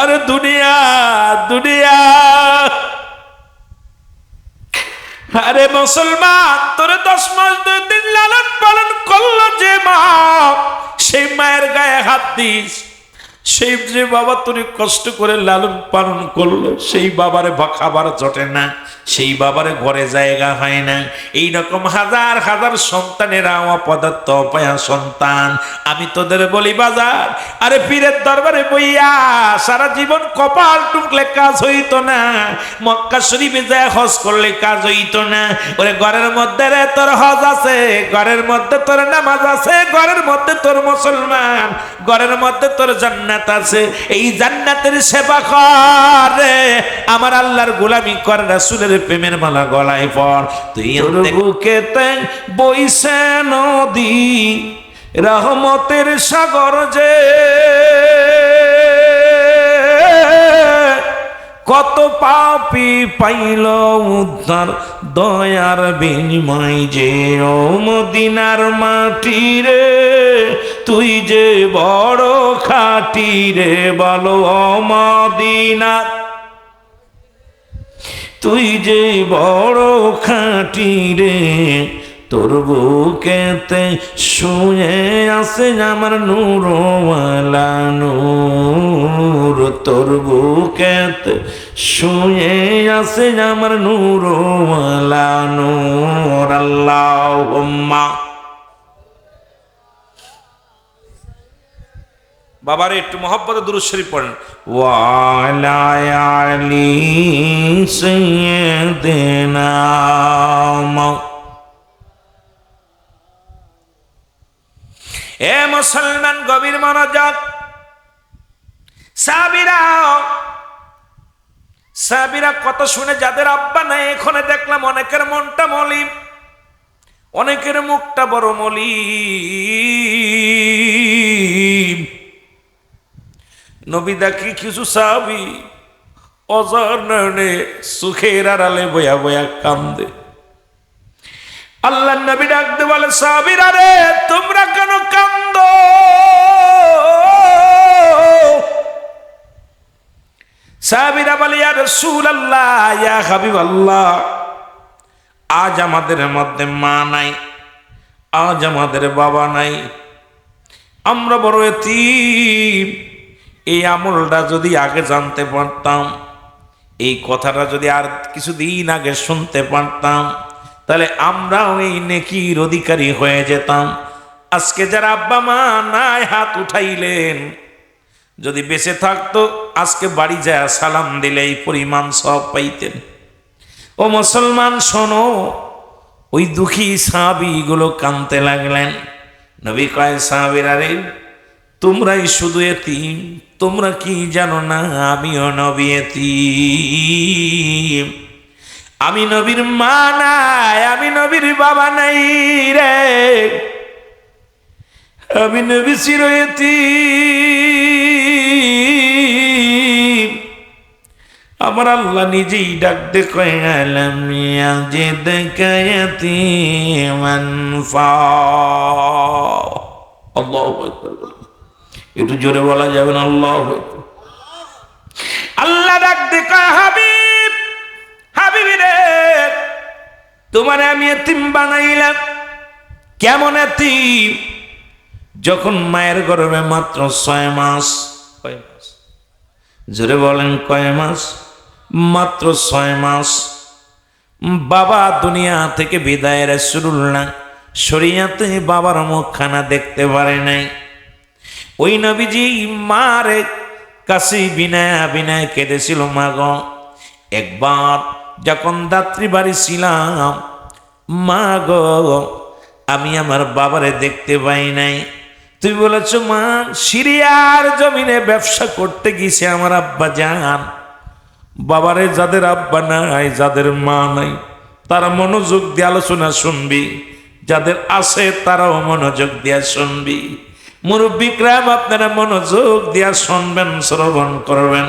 আরে দুনিয়া দুনিয়া। আরে মুসলমান, তোরে দশ মাস দুই দিন লালন পালন করল যে মা, সেই মায়ের গায়ে হাত দিস। সেই যে বাবা তুমি কষ্ট করে লালন পালন করল, সেই বাবার খাবার জটে না। সেই বাবারে ঘরে জায়গা হয় না। এই রকম হাজার হাজার সন্তানেরা অপদার্থ অপায়া সন্তান। আমি তোদের বলি, বাজার, আরে পীরের দরবারে বইয়া সারা জীবন কপাল টুকলে কাজ হইত না। মক্কা শরীফে যায় হজ করলে কাজ হইতো না। ওরে, ঘরের মধ্যে রে, তোর হজ আছে। ঘরের মধ্যে তোর নামাজ আছে। ঘরের মধ্যে তোর মুসলমান। ঘরের মধ্যে তোর জান্নাত আছে। এই জান্নাতের সেবা কর আমার আল্লাহর গোলামি কর, রাসূলের প্রেমের মালা গলায় পর তুই বুকেতে বইছে নদী রহমতের সাগর যে। কত পাপি পাইল উদ্ধার দয়ার বিনিময় যে ও মদিনার মাটি রে তুই যে বড় খাটি রে বলো ও মদিনা তুই যে বড় খাটি রে, তোর বুকেতে শুয়ে আসে আমার নূরওয়ালা নূর। তোর বুকেতে শুয়ে আসে আমার নূরওয়ালা নূর। আল্লাহুম্মা বাবার একটু মহব্বতে দুরুদ শরীফ পড়েন। ওয়ালা আলি সাইয়্যিদিনা মৌ- এ মুসলমান গভীর মনোযোগ। সাবিরা সাবিরা কত শুনে যাদের আব্বা নাই এখানে দেখলাম অনেকের মনটা মলিন অনেকের মুখটা বড় মলিন। নবী দেখি কিছু সাবি অজর নয়নে সুখের আড়ালে বয়া বয়া কান্দে। আল্লাহ নবী ডাকতে বলে সাবিরা রে, তোমরা কেন কান্দ? সাবিরা বলে, ইয়া রাসূলুল্লাহ, ইয়া হাবিবাল্লাহ, আজ আমাদের মধ্যে মা নাই, আজ আমাদের বাবা নাই, আমরা বড় এতিম। এই আমলটা যদি আগে জানতে পারতাম, এই কথাটা যদি আর কিছুদিন আগে শুনতে পারতাম, তাহলে আমরাও এই নেকির অধিকারী হয়ে যেতাম। আজকে যারা আব্বা মা নাই হাত উঠাইলেন, যদি বেঁচে থাকতো, আজকে বাড়ি যায় সালাম দিলে এই পরিমাণ সব পাইতেন। ও মুসলমান, শোনো, ওই দুঃখী সাহাবিগুলো কানতে লাগলেন। নবী কয়, সাহাবিরা রে, তোমরাই শুধু এতিম তোমরা কি জানো না আমিও নবী আমি নবীর মা নাই, আমি নবীর বাবা নাই রে। আমি নবী চির এতিম। আমার আল্লাহ নিজেই কয়ে গেলাম যে দেখায়াতি একটু জোরে বলা যাবে না? আল্লাহ আল্লাহ ডাকতে কয়, হাবিব রে তোমারে আমি এতিম বানাইলাম। কেমন এতিম? যখন মায়ের গর্ভে মাত্র ছয় মাস। কয় মাস? জোরে বলেন, কয় মাস? মাত্র ছয় মাস। বাবা দুনিয়া থেকে শুরুল না শরিয়াতে বাবার মুখখানা দেখতে পারে নাই। ওই নবীজি মারে কাশি বিনায় বিনায় কেঁদেছিল মা গো একবার যখন দাত্রী বাড়ি ছিলাম মা গো আমি আমার বাবারে দেখতে পাই নাই। তুই বলেছ, মা, সিরিয়ার জমিনে ব্যবসা করতে গিয়েছে আমার আব্বা যান বাবারে যাদের আব্বা নাই, যাদের মা নাই, তারা মনোযোগ দিয়ে আলোচনা শুনবি। যাদের আছে, তারাও মনোযোগ দিয়া শুনবি। মুরব্বিকরাম আপনারা মনোযোগ দিয়া শুনবেন, শ্রবণ করবেন।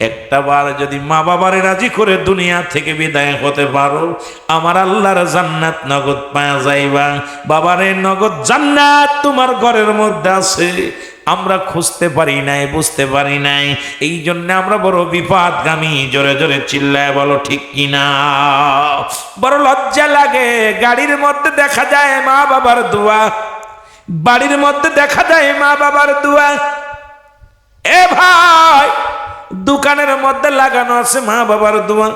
একটা বার যদি মা বাবারে রাজি করে দুনিয়া থেকে বিদায় হতে পারো, আমার আল্লাহর জান্নাত নগদ পাওয়া যাইবা। বাবারে, নগদ জান্নাত তোমার ঘরের মধ্যে আছে। আমরা খুঁজতে পারি নাই, বুঝতে পারি নাই। এই জন্য আমরা বড় বিপদগামী, জোরে জোরে চিল্লায় বলো, ঠিক কিনা? বড় লজ্জা লাগে, গাড়ির মধ্যে দেখা যায় মা বাবার দোয়া। বাড়ির মধ্যে দেখা যায় মা বাবার দোয়া। এ ভাই, দোকানের মধ্যে লাগানো আছে মা বাবার দোয়া।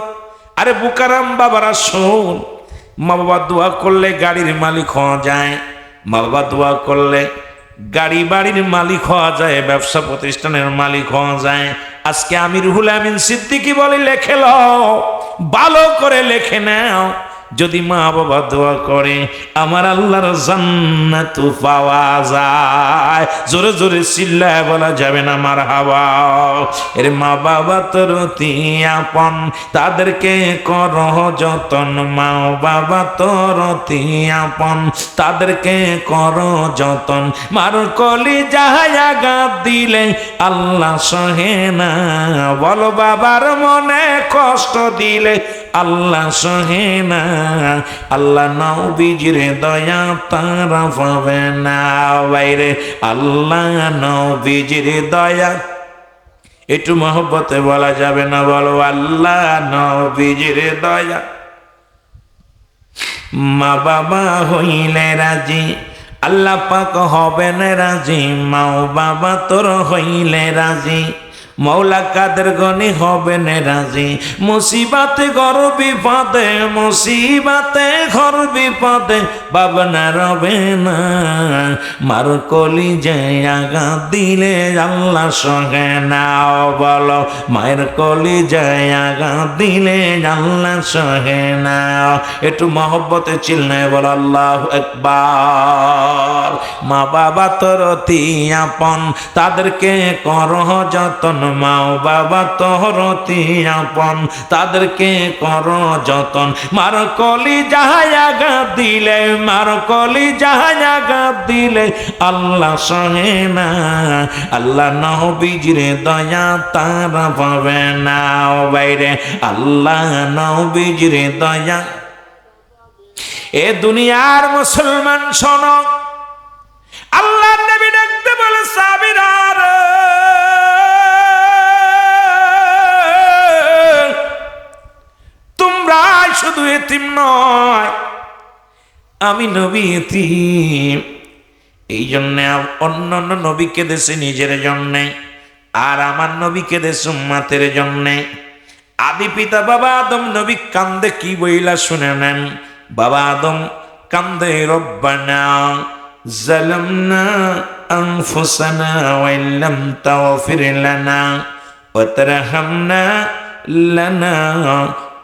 আরে বুকারাম বাবারা, শোন, মা বাবা দোয়া করলে গাড়ির মালিক হওয়া যায়। মা বাবা দোয়া করলে গাড়ি বাড়ির মালিক হওয়া যায়, ব্যবসা প্রতিষ্ঠানের মালিক হওয়া যায়। আজকে আমি রুহুল আমিন সিদ্দিকি বলে লেখে লও, ভালো করে লেখে নাও। যদি মা বাবা দোয়া করে, আমার আল্লাহর জান্নাত পাওয়া যায়। জোরে জোরে চিল্লায় বলা যাবে না আমার হাওয়া এর মা বাবা তোর আপন, তাদেরকে কর যতন। মা বাবা তোর আপন, তাদেরকে কর যতন। মার কলি জাহাগা দিলে আল্লাহ সহে না। বলো বাবার মনে কষ্ট দিলে আল্লাহ সহে না, আল্লাহ নাও বিজরে দয়া তারা পাবে না। বাইরে আল্লাহ নাও বিজরে দয়া, একটু মহব্বতে বলা যাবে না বলো, আল্লাহ নাও বিজরে দয়া। মা বাবা হইলে রাজি, আল্লাহ পাক হবেন রাজি, মাও বাবা তোর হইলে রাজি। মৌলা কাদের গনি হবেন রাজি? মুসিবাতে ঘর বিপদে, মুসিবাতে ঘর বিপদে বাবনা রবে না। মার কলি যে আগা দিলে আল্লাহ সঙ্গে নাও বলো, মায়ের কলি যে আগা দিলে আল্লাহ সঙ্গে নাও একটু মহব্বতে চিল্লায় বলো, আল্লাহ একবার। মা বাবা তোর আপন, তাদেরকে করহ যতন। মাও বাবা তোর আপন তাদেরকে কর যতন। মার কলি জাহায়াগা দিলে, মার কলি দিলে আল্লাহ সহে না। আল্লাহ দয়া তারা পাবে না। বাইরে, আল্লাহ দয়া। এ দুনিয়ার মুসলমান শোন আল্লাহ বলে সাবিরার শুধু এতিম নয়, আমি নবী এতিম। এই জন্যে অন্য অন্য নবীকে দেশে নিজের জন্যে, আর আমার নবীকে দেশ উম্মাতের জন্যে। আদি পিতা বাবা আদম নবী কান্দে কি বইলা শুনে নেন? বাবা আদম কান্দে, রব্বানা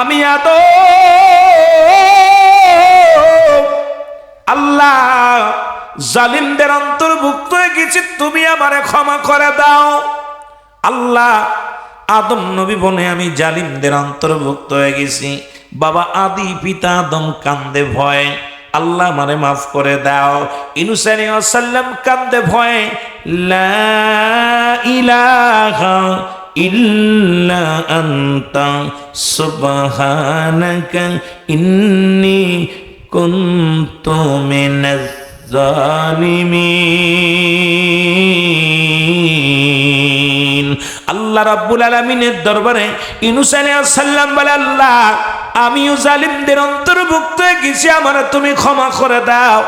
আমি আদ। আল্লাহ, জালিমদের অন্তর্ভুক্ত হয়ে গেছি তুমি আমারে ক্ষমা করে দাও। আল্লাহ, আদম নবী বনে আমি জালিমদের অন্তর্ভুক্ত হয়ে গেছি। বাবা আদি, পিতা আদম কান্দে ভয়। আল্লাহ মারে মাফ করে দাও। ইনুসানি সাল্লাম কান্দে ভয়, লা ইলাহা ইল্লা আন্তা সুবহানাকা ইন্নী কুনতু মিনাজ জালিমিন। আল্লাহ রাব্বুল আলামিনের দরবারে ইউনুস আলাইহিস সালাম বলে, আল্লাহ, আমিও জালিমদের অন্তর্ভুক্ত হয়ে গেছি, আমার তুমি ক্ষমা করে দাও।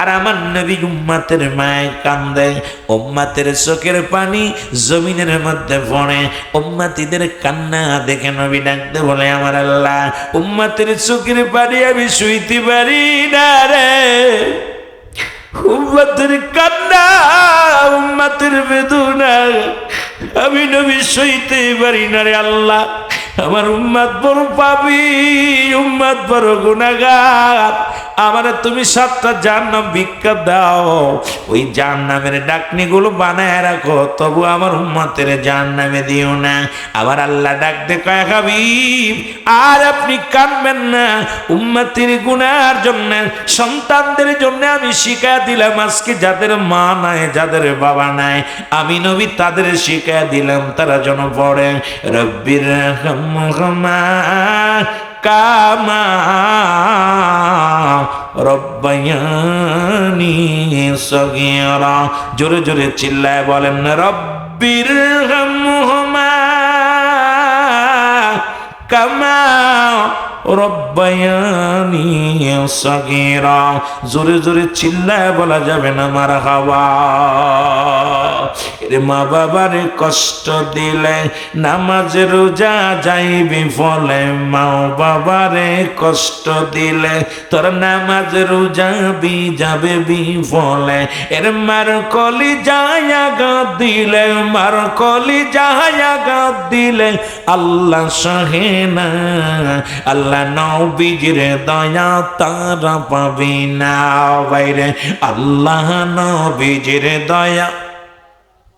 আর আমার নবী উম্মাতের মায় কান্দে, উম্মাতের চোখের পানি জমিনের মধ্যে পড়ে, উম্মাতিদের কান্না দেখে নবী ডাকতে বলে, আমার আল্লাহ, উম্মাতের চোখের পানি আমি শুইতে পারি না রে। উম্মাতের কান্না, উম্মাতের বেদনা আমি নবী সইতে পারি না রে আল্লাহ। আমার উম্মাদ বড় পাবি উম্মাদ বড় গুনাগার আমার তুমি সাতটা নাম ভিক্ষা দাও। ওই জাহান্নামের ডাকনিগুলো বানায় রাখো, তবু আমার উম্মতের নামে দিও না। আবার আল্লাহ ডাক দে, কয় আর আপনি কানবেন না। উম্মতির গুনার জন্য, সন্তানদের জন্য আমি শিখা দিলাম, আজকে যাদের মা নাই, যাদের বাবা নাই, আমি নবী তাদের শিখা দিলাম, তারা যেন পড়ে। রব্বির রহমা। কামা রব্বায়ানি সগীরা। জোরে জোরে চিল্লায় বলেন, রব্বির রহমা কামা রব্বায়ানি সগীরা। জোরে জোরে চিল্লায় বলা যাবে না, মার হাওয়া। রে মা বাবারে কষ্ট দিলে নামাজ রোজা যাইবি ফলে মা বাবারে কষ্ট দিলে তোর নামাজ রোজা বি যাবে বি ফলে। এর মার কলি যায়া গা দিলে, মার কলি যায়া গা দিলে আল্লাহ সহে না। আল্লাহ নবীজির দয়া তারা পাবি না। বাইরে আল্লাহ নবীজির দয়া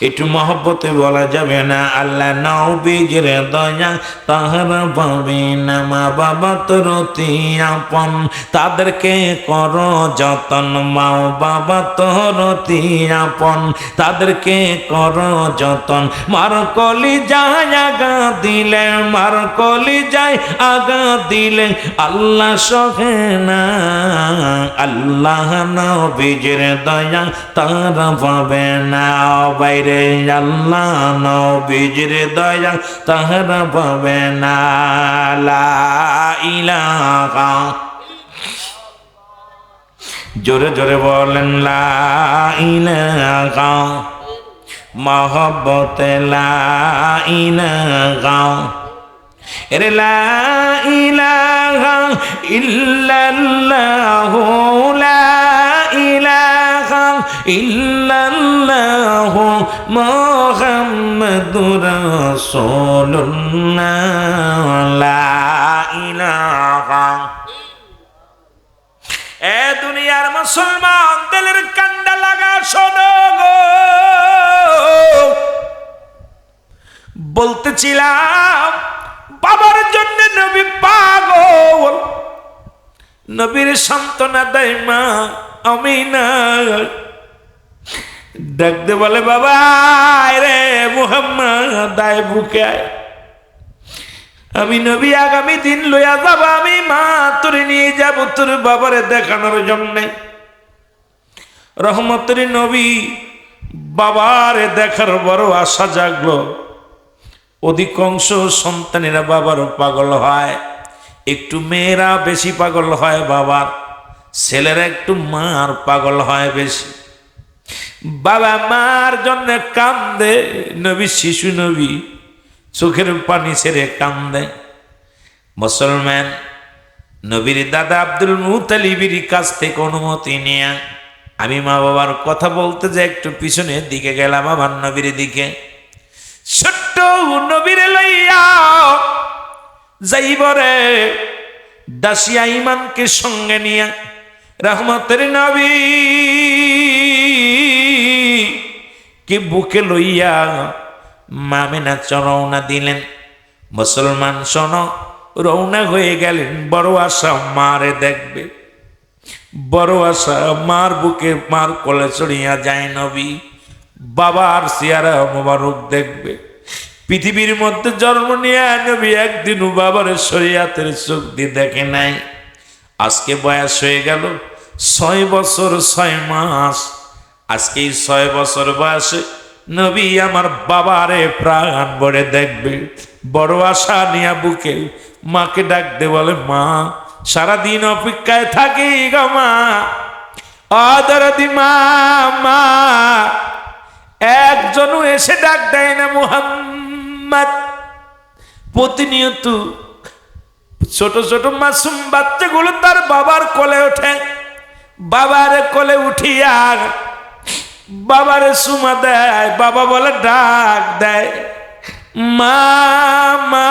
একটু মহব্বতে বলা যাবে না। আল্লাহ নাও বীজের দয়া তাহারা পাবে না। মা বাবা তোর আপন, তাদেরকে কর যতন। মা বাবা তোর আপন, তাদেরকে কর যতন। মার কলি যায় আগা দিলে, মার কলি যায় আগা দিলে আল্লাহ সহে না। আল্লাহ নাও বীজের দয়া তারা পাবে না। বাইরে আল্লাহ নবীজির দয়া তাহারা পাবে না। লা ইলাহা। জোরে জোরে বলেন, লা ইলাহা। লা ইলাহা। ইল্লাল্লাহু লা ইলাহা ইল্লাল্লাহু মুহাম্মাদুর রাসূলুল্লাহ। লা ইলাহা এ দুনিয়ার মুসলমান, দিলের কান্ডা লাগা শোনো গো। বলতেছিলাম, বাবার জন্য নবী পাগল। নবীর সান্ত্বনা দেয় মা আমি না ডাকতে বলে, বাবা রে মুহাম্মদ বুকে আয়। আমি নবী, আগামী দিন লইয়া যাব, আমি মা তোরে নিয়ে যাব তোর বাবারে দেখানোর জন্যে। রহমতের নবী বাবারে দেখার বড় আশা জাগলো। অধিকাংশ সন্তানেরা বাবার পাগল হয়। একটু মেয়েরা বেশি পাগল হয় বাবার, ছেলেরা একটু মার পাগল হয় বেশি। বাবা মার জন্য কান্দে, নবী শিশু নবী, চোখের পানি ছেড়ে কান্দে। মুসলমান, নবীর দাদা আব্দুল মুতালিবির কাছ থেকে অনুমতি নিয়ে। আমি মা বাবার কথা বলতে যে একটু পিছনের দিকে গেলাম আমার নবীর দিকে। ছোট্ট নবীরে লইয়া যাইবরে দাসিয়া ইমানকে সঙ্গে নিয়ে। রহমতের নবী। কে বুকে লইয়া মামেনা চরৌনা দিলেন? মুসলমান শোন রৌনা হয়ে গেলেন, বড় আশা মারে দেখবে। বড় আশা মার বুকে, মার কোলে চড়িয়া যায় নবী। বাবার সিয়ারা মোবারক দেখবে। পৃথিবীর মধ্যে জন্ম নিয়ে নবী একদিনও বাবার শরিয়াতের দিয়ে দেখে নাই। আজকে বয়স হয়ে গেল, ছয় বছর, ছয় মাস। আজকে ছয় বছর বয়সে, নবী আমার বাবারে প্রাণ ভরে দেখবে। বড় আশা নিয়া বুকে মাকে ডাকতে বলে, মা, সারাদিন অপেক্ষায় থাকি গো মা। অদরদি মা, একজনও এসে ডাক দেয় না মুহাম্মদ। প্রতিনিয়ত ছোট ছোট মাসুম বাচ্চাগুলো তার বাবার কোলে ওঠে। বাবার কোলে উঠিয়া বাবারে সুমা দেয়, বাবা বলে ডাক দেয়, মা মা।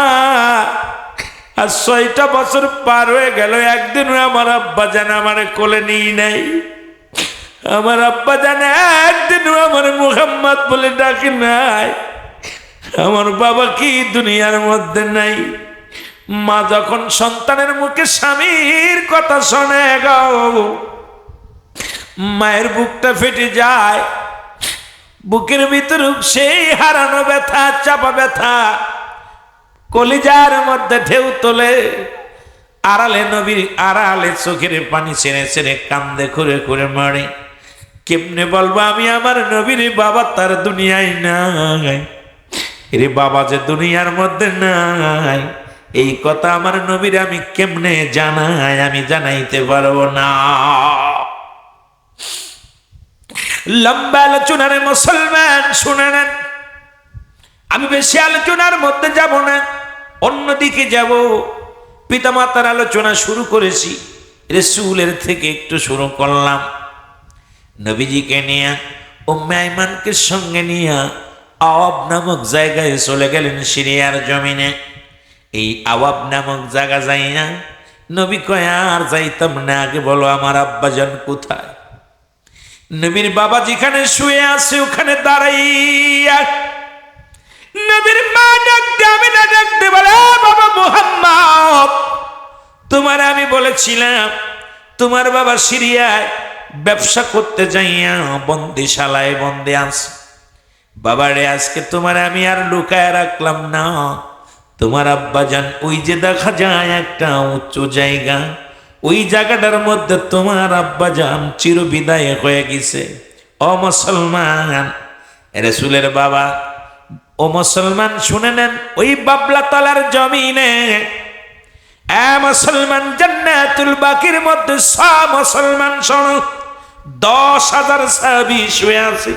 আর ছয়টা বছর পার হয়ে গেল, একদিন আমার আব্বা জান আমার কোলে নিয়ে নাই আমার আব্বা জানে একদিন আমার মুহাম্মদ বলে ডাকি নাই। আমার বাবা কি দুনিয়ার মধ্যে নাই। মা যখন সন্তানের মুখে স্বামীর কথা শোনে গো মায়ের বুকটা ফেটে যায়। বুকের ভিতর সেই হারানো ব্যথা, চাপা ব্যথা কলিজার মধ্যে ঢেউ তোলে। আড়ালে নবীর আড়ালে চোখের পানি ছেড়ে ছেড়ে কান্দে করে করে মারে। কেমনে বলব আমি আমার নবীর বাবা তার দুনিয়ায় নাই। রে বাবা যে দুনিয়ার মধ্যে নাই। এই কথা আমার নবীর আমি কেমনে জানাই, আমি জানাইতে পারব না। লম্বা আলোচনার মুসলমান, শুনে নেন। আমি বেশি আলোচনার মধ্যে যাব না অন্যদিকে যাব। পিতামাতার আলোচনা শুরু করেছি, রেসুলের থেকে একটু শুরু করলাম। নবীজিকে নিয়ে ও মেহমানকে সঙ্গে নিয়ে আওয়াব নামক জায়গায় চলে গেলেন সিরিয়ার জমিনে। এই আওয়াব নামক জায়গা যাই না নবী কয়, আর যাইতাম না আগে, বলো আমার আব্বাজান কোথায়? নবীর বাবা যেখানে শুয়ে আছে, ওখানে দাঁড়াইয়া নবীর মা ডাকতে আমি না ডাকতে বলে "আ বাবা মোহাম্মদ, তোমার আমি বলেছিলাম, তোমার বাবা সিরিয়ায় ব্যবসা করতে যাইয়া বন্দিশালায় বন্দি আছে বাবারে, আজকে তোমার আমি আর লুকায় রাখলাম না। তোমার আব্বা যান ওই যে দেখা যায় একটা উঁচু জায়গা ওই জায়গাটার মধ্যে তোমার আব্বা যান চির বিদায় হয়ে গেছে। ও মুসলমান, রসুলের বাবা, ও মুসলমান, শুনে নেন, ওই বাবলা তলার জমিনে, এ মুসলমান জান্নাতুল বাকির মধ্যে স মুসলমান শোনো, দশ হাজার সাবি শুয়ে আছে।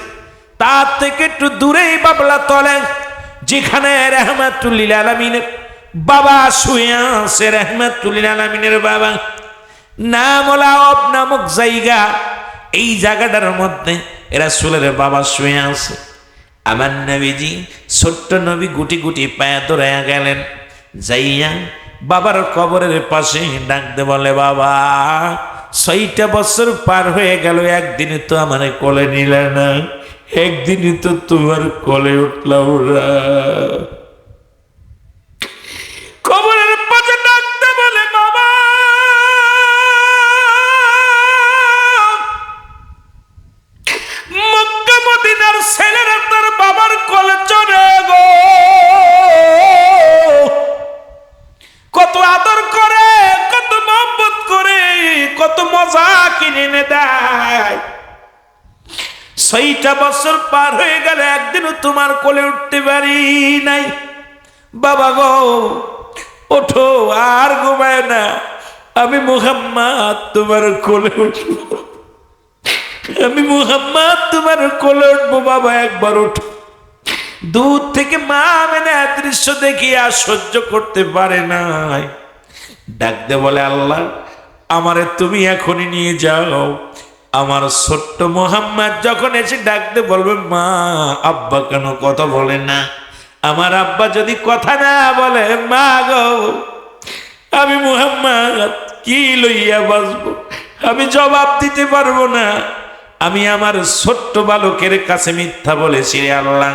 তার থেকে একটু দূরেই বাবলা তলে যেখানে রহমাতুল্লিল আলমিনের বাবা শুয়ে আছে, রহমাতুল্লিল আলমিনের বাবা। নামলা অব নামক জায়গা। এই জায়গাটার মধ্যে এরা সুলের বাবা শুয়ে আছে। আমার নবীজি ছোট্ট নবী গুটি গুটি পায়ে দৌড়াইয়া গেলেন। যাইয়া বাবার কবরের পাশে ডাকতে বলে, বাবা, ছয়টা বছর পার হয়ে গেল, একদিনে তো আমার কোলে নিলে না একদিনই তো তোমার কোলে উঠলাম ওরা বছর পার হয়ে গেলে একদিনও তোমার কোলে উঠতে পারি নাই। বাবা গো, ওঠো, আর ঘুমায় না। আমি মুহাম্মদ তোমার কোলে উঠবো। আমি মুহাম্মদ তোমার কোলে উঠবো, বাবা, একবার ওঠো। দূর থেকে মা মেনে দৃশ্য দেখি আর সহ্য করতে পারে নাই। ডাকতে বলে, আল্লাহ, আমারে তুমি এখনই নিয়ে যাও। আমার ছোট্ট মোহাম্মদ যখন এসে ডাকতে বলবে, মা, আব্বা কেন কথা বলে না? আমার আব্বা যদি কথা না বলে, মা গো, আমি মুহাম্মদ, কি লইয়া বাঁচবো? আমি জবাব দিতে পারব না। আমি আমার ছোট্ট বালকের কাছে মিথ্যা বলেছি রে আল্লাহ।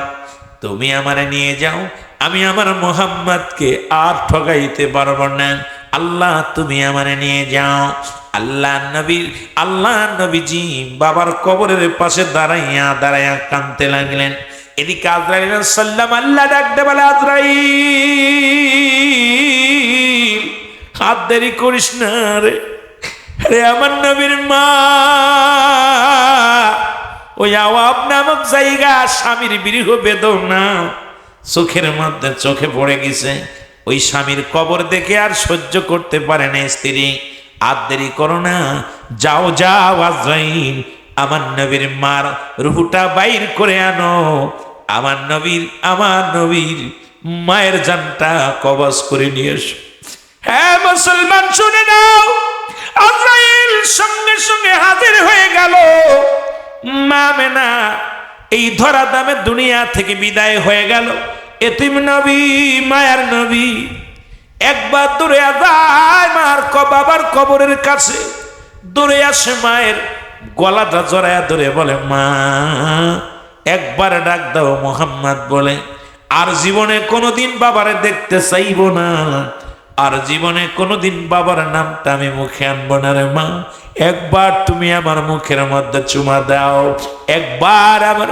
তুমি আমারে নিয়ে যাও, আমি আমার মোহাম্মদকে আর ঠকাইতে পারব না। আল্লাহ, তুমি আমারে নিয়ে যাও। আল্লাহ নবী, আল্লাহ নবীজি বাবার কবরের পাশে দাঁড়াইয়া দাঁড়াইয়া কানতে লাগলেন। এদিকে আজরাইল সাল্লাম আল্লাহ ডাকতে বলে, আজরাইল, হাত দেরি করিস না রে। রে আমার নবীর মা, ওই আওয়াব নামক জায়গা, স্বামীর বিরহ বেদনা চোখের মধ্যে, চোখে পড়ে গেছে। ওই স্বামীর কবর দেখে আর সহ্য করতে পারে না স্ত্রী। আর দেরি করো না, যাও যাও, আজরাইল, আমার নবীর মার রুহুটা বাইর করে আনো। আমার নবীর আমার নবীর মায়ের জানটা কবজ করে নিয়ে এসো। হ্যাঁ মুসলমান, শুনে নাও, আজরাইল সঙ্গে সঙ্গে হাজির হয়ে গেল। মা মেনা, এই ধরা দামে দুনিয়া থেকে বিদায় হয়ে গেল। এতিম নবী, মায়ার নবী। একবার দূরে যায় মার ক বাবার কবরের কাছে। দূরে আসে মায়ের গলাটা জড়ায়া ধরে বলে, মা, একবার ডাক দাও মোহাম্মদ, বলে। আর জীবনে কোনোদিন বাবারে দেখতে চাইব না। আর জীবনে কোনোদিন বাবার নামটা আমি মুখে আনব না রে মা। একবার তুমি আমার মুখের মধ্যে চুমা দাও। একবার আমার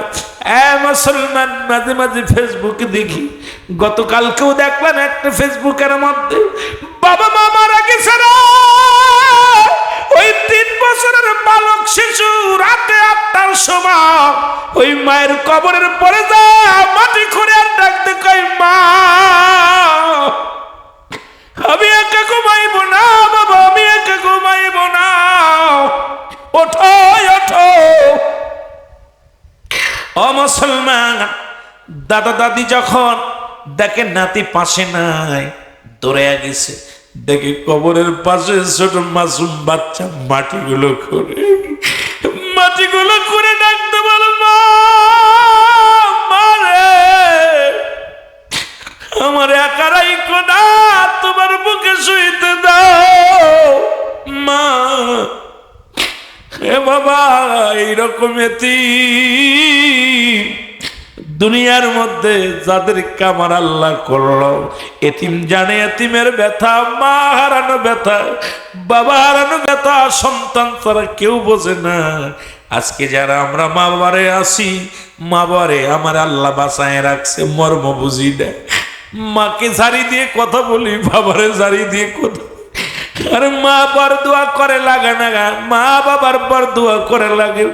মুসলমান, মাঝে মাঝে ফেসবুকে দেখি। গতকালকেও দেখলাম একটা ফেসবুকের মধ্যে, বাবা মা মারা গেছে ওই তিন বছরের বালক শিশু রাতে আটটার সময় ওই মায়ের কবরের পরে মাটি খুঁড়ে আর ডাকতে কই মা, আমি একা ঘুমাইব না, বাবা, আমি একা ঘুমাইব না। ওঠো ওঠো। ও মুসলমান, দাদা দাদি যখন দেখে নাতি পাশে নাই, দৌড়ে গেছে, দেখে কবরের পাশে ছোট মাসুম বাচ্চা মাটিগুলো করে মাটিগুলো করে ডাকতে বলো আমার একারাই কোনা তোমার বুকে শুইতে দাও। বাবা, এইরকম এতি। দুনিয়ার মধ্যে যাদের কামার আল্লাহ করল, এতিম জানে এতিমের ব্যথা, মা হারানো ব্যথা, বাবা হারানো ব্যথা, সন্তান তারা কেউ বোঝে না। আজকে যারা আমরা মা বাবারে আসি মা বাবারে আমার আল্লাহ বাসায় রাখছে, মর্ম বুঝি দেয় মাকে ঝাড়ি দিয়ে কথা বলি, বাবারে ঝাড়ি দিয়ে কথা আরে মা বর দোয়া করে লাগে না। মা বাবার বর দোয়া করে লাগে।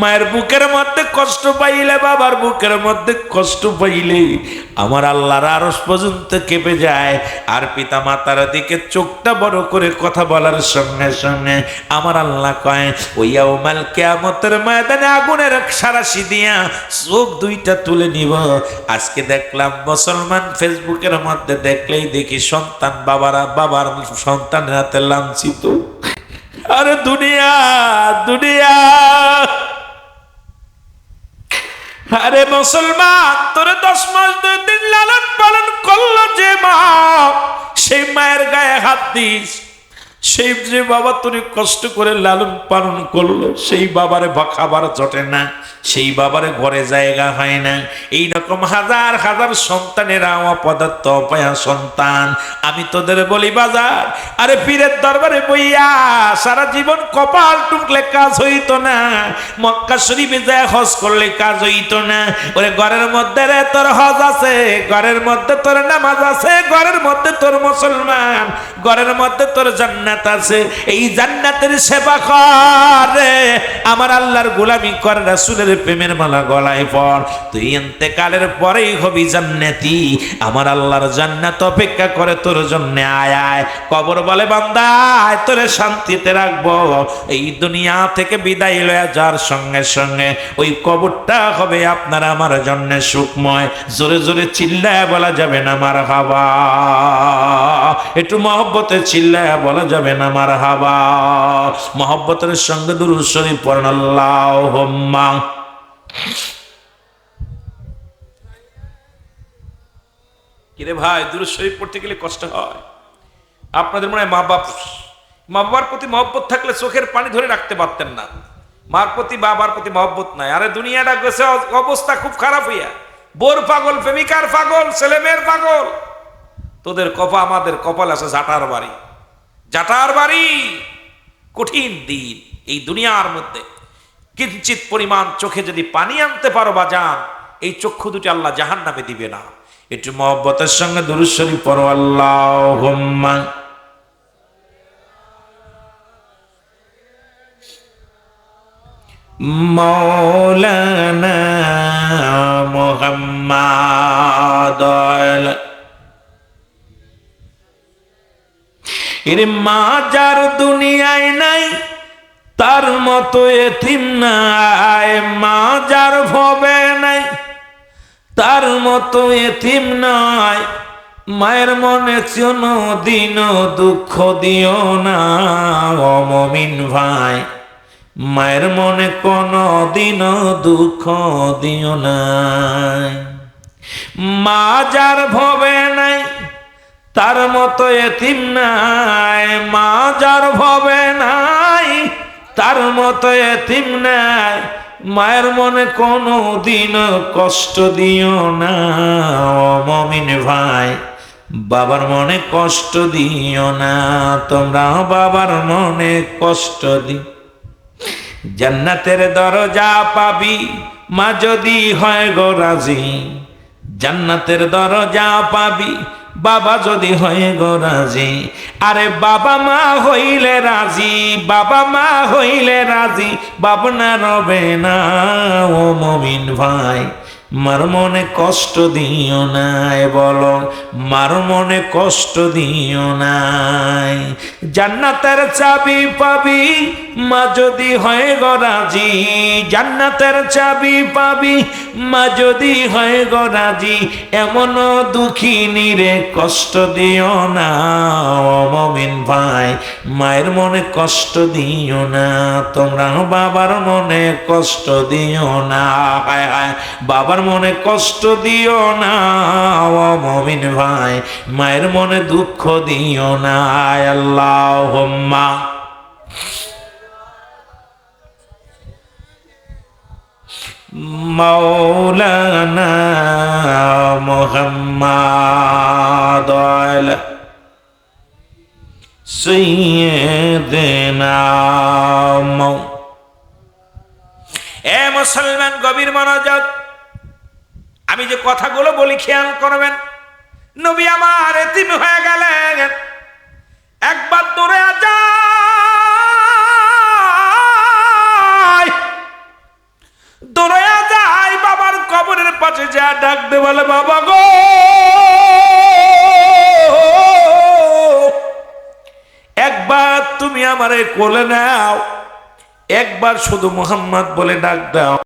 মায়ের বুকের মধ্যে কষ্ট পাইলে বাবার বুকের মধ্যে কষ্ট পাইলে আমার আল্লাহর আরস পর্যন্ত কেঁপে যায় আর পিতা মাতার দিকে চোখটা বড় করে কথা বলার সঙ্গে সঙ্গে আমার আল্লাহ কয় ওইয়া ওমাল কেয়ামতের ময়দানে আগুনের সারাশি দিয়া চোখ দুইটা তুলে নিব আজকে দেখলাম মুসলমান ফেসবুকের মধ্যে দেখলেই দেখি সন্তান বাবারা, বাবার সন্তানের হাতে লাঞ্ছিত। আরে দুনিয়া দুনিয়া। আরে মুসলমান, তোরে দশ মাস দুই দিন লালন পালন করল যে মা, সেই মায়ের গায়ে হাত দিস। সেই যে বাবা, তোরে কষ্ট করে লালন পালন করল, সেই বাবারে খাবার জটে না। সেই বাবারে ঘরে জায়গা হয় না। এই রকম হাজার হাজার সন্তানেরা অপদার্থ অপায়া সন্তান। আমি তোদের বলি, বাজার, আরে পীরের দরবারে বইয়া সারা জীবন কপাল টুকলে কাজ হইতো না। মক্কা শরীফে যায় হজ করলে কাজ হইতো না। ওরে, ঘরের মধ্যে রে, তোর হজ আছে, ঘরের মধ্যে তোর নামাজ আছে, ঘরের মধ্যে তোর মুসলমান, ঘরের মধ্যে তোর জান্নাত আছে। এই জান্নাতের সেবা করে আমার আল্লাহর গোলামি কর, রাসূলের প্রেমের মালা গলায় পর, তুই এতেকালের পরেই হবি জান্নাতি। আমার আল্লাহর জান্নাত অপেক্ষা করে তোর জন্য আয় আয়। কবর বলে, বান্দা তোরে শান্তিতে রাখব। এই দুনিয়া থেকে বিদায় লয়া যার সঙ্গে সঙ্গে, ওই কবরটা হবে আপনার আমার জন্য সুখময়। জোরে জোরে চিল্লায় বলা যাবে না আমার হাবা একটু মহব্বতে চিল্লায় বলা যাবে না আমার হাবা মহব্বতের সঙ্গে দুরুদ শরীফ পড়েন, আল্লাহুম্মা। কিরে ভাই, দুরুদ শরীফ পড়তে গেলে কষ্ট হয়। আপনাদের মনে হয় মা বাপ, মা বাবার প্রতি মহব্বত থাকলে চোখের পানি ধরে রাখতে পারতেন না। মার প্রতি, বাবার প্রতি মহব্বত নাই। আরে দুনিয়াটা গেছে অবস্থা খুব খারাপ হইয়া। বোর পাগল, প্রেমিকার পাগল ছেলে মেয়ের পাগল। তোদের কপা, আমাদের কপাল আছে জাটার বাড়ি। জাটার বাড়ি কঠিন দিন এই দুনিয়ার মধ্যে। কিঞ্চিত পরিমাণ চোখে যদি পানি আনতে পারো বা যান এই চক্ষু দুটি আল্লাহ জাহান নামে দিবে না। একটু মহব্বতের সঙ্গে দুরুশ্বরী পড়ো আল্লাহ মৌলানা মোহাম্মদ এর মা যার দুনিয়ায় নাই। তার মতো এতিম নাই মা যার ভবে নাই। তার মতো এতিম নাই, মায়ের মনে চিন দিন দুঃখ দিও না অমমিন ভাই। মায়ের মনে কোনো দিন দুঃখ দিও না মা যার ভবে নাই, তার মতো এতিম নাই মা যার ভবে নাই। তার মতো এতিম নাই। মায়ের মনে কোনো দিন কষ্ট দিও না। মমিন ভাই, বাবার মনে কষ্ট দিও না। তোমরা বাবার মনে কষ্ট দি। জান্নাতের দরজা পাবি, মা যদি হয় গো রাজি। জান্নাতের দরজা পাবি। বাবা যদি হয়ে গো রাজি, আরে বাবা মা হইলে রাজি, বাবা মা হইলে রাজি বাবনা রবে না ও মমিন ভাই। মার মনে কষ্ট দিও নাই, বলো, মার মনে কষ্ট দিও নাই। জান্নাতের চাবি পাবি, মা যদি হয় গো রাজি। জান্নাতের চাবি পাবি, মা যদি হয় গো রাজি। এমন দুঃখিনী রে, কষ্ট দিও না মমিন ভাই। মায়ের মনে কষ্ট দিও না, তোমরা বাবার মনে কষ্ট দিও না। হায় হায়, বাবার আমার মনে কষ্ট দিও না মমিন ভাই, মায়ের মনে দুঃখ দিও না আল্লাহ মৌলানা মোহাম্মদ সৈয়দনা এ মুসলমান গভীর মারা যাক আমি যে কথাগুলো বলি, খেয়াল করবেন। নবী আমার এতিম হয়ে গেলেন। একবার দূরে যায়। দৌড়ে যায়, বাবার কবরের পাশে যা ডাক দে বলে, বাবা গো! একবার তুমি আমারে কোলে নাও, একবার শুধু মোহাম্মদ বলে ডাক দাও।